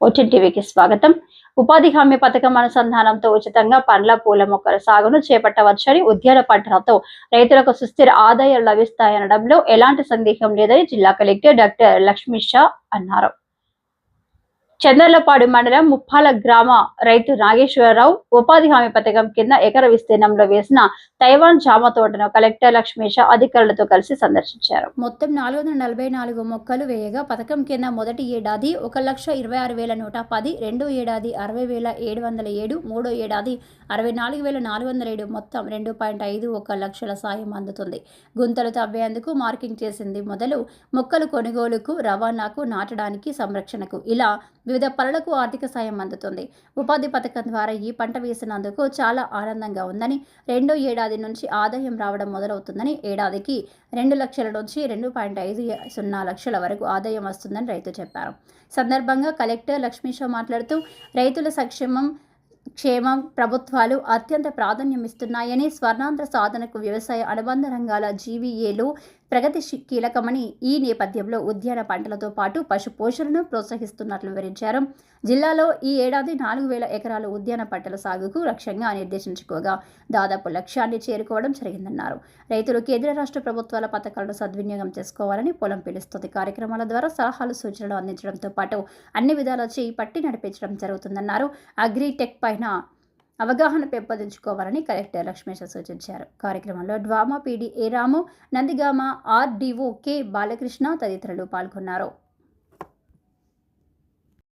ఓటీన్ టీవీకి స్వాగతం. ఉపాధి హామీ పథకం అనుసంధానంతో ఉచితంగా పండ్ల పూల మొక్కల సాగును చేపట్టవచ్చని ఉద్యాన పంటలతో రైతులకు సుస్థిర ఆదాయాలు లభిస్తాయనడంలో ఎలాంటి సందేహం లేదని జిల్లా కలెక్టర్ డాక్టర్ లక్ష్మీ షా అన్నారు. చంద్రలపాడు మండలం ముప్పాల గ్రామ రైతు నాగేశ్వరరావు ఉపాధి హామీ పథకం కింద ఎకర విస్తీర్ణంలో వేసిన తైవాన్ జామ తోటను కలెక్టర్ లక్ష్మీష అధికారులతో కలిసి సందర్శించారు. మొత్తం నాలుగు వందల నలభై నాలుగు మొక్కలు వేయగా పథకం కింద మొదటి ఏడాది ఒక లక్ష ఇరవై ఆరు వేల నూట పది రెండో ఏడాది అరవై వేల ఏడు వందల ఏడు మూడో ఏడాది అరవై నాలుగు వేల నాలుగు వందల ఏడు మొత్తం రెండు పాయింట్ ఐదు ఒక లక్షల సాయం అందుతుంది. గుంతలు తవ్వేందుకు మార్కింగ్ చేసింది మొదలు మొక్కలు కొనుగోలుకు రవాణాకు నాటడానికి సంరక్షణకు ఇలా వివిధ పనులకు ఆర్థిక సాయం అందుతుంది. ఉపాధి పథకం ద్వారా ఈ పంట వేసినందుకు చాలా ఆనందంగా ఉందని రెండో ఏడాది నుంచి ఆదాయం రావడం మొదలవుతుందని ఏడాదికి రెండు లక్షల నుంచి రెండు పాయింట్ ఐదు సున్నా లక్షల వరకు ఆదాయం వస్తుందని రైతు చెప్పారు. సందర్భంగా కలెక్టర్ లక్ష్మీషా మాట్లాడుతూ రైతుల సంక్షేమం క్షేమం ప్రభుత్వాలు అత్యంత ప్రాధాన్యం ఇస్తున్నాయని స్వర్ణాంధ్ర సాధనకు వ్యవసాయ అనుబంధ రంగాల జీవీఏలు ప్రగతి కీలకమని ఈ నేపథ్యంలో ఉద్యాన పంటలతో పాటు పశు పోషణను ప్రోత్సహిస్తున్నట్లు వివరించారు. జిల్లాలో ఈ ఏడాది నాలుగు వేల ఎకరాల ఉద్యాన పంటల సాగుకు లక్ష్యంగా నిర్దేశించుకోగా దాదాపు లక్ష్యాన్ని చేరుకోవడం జరిగిందన్నారు. రైతులు కేంద్ర రాష్ట్ర ప్రభుత్వాల పథకాలను సద్వినియోగం చేసుకోవాలని పొలం పిలుస్తుంది. కార్యక్రమాల ద్వారా సలహాలు సూచనలు అందించడంతో పాటు అన్ని విధాల చేయి పట్టి నడిపించడం జరుగుతుందన్నారు. అగ్రిటెక్ పైన అవగాహన పెంపొందించుకోవాలని కలెక్టర్ లక్ష్మేశ సూచించారు. కార్యక్రమంలో DWMA PD A Ramu Nandigama RDO K Balakrishna తదితరులు పాల్గొన్నారు.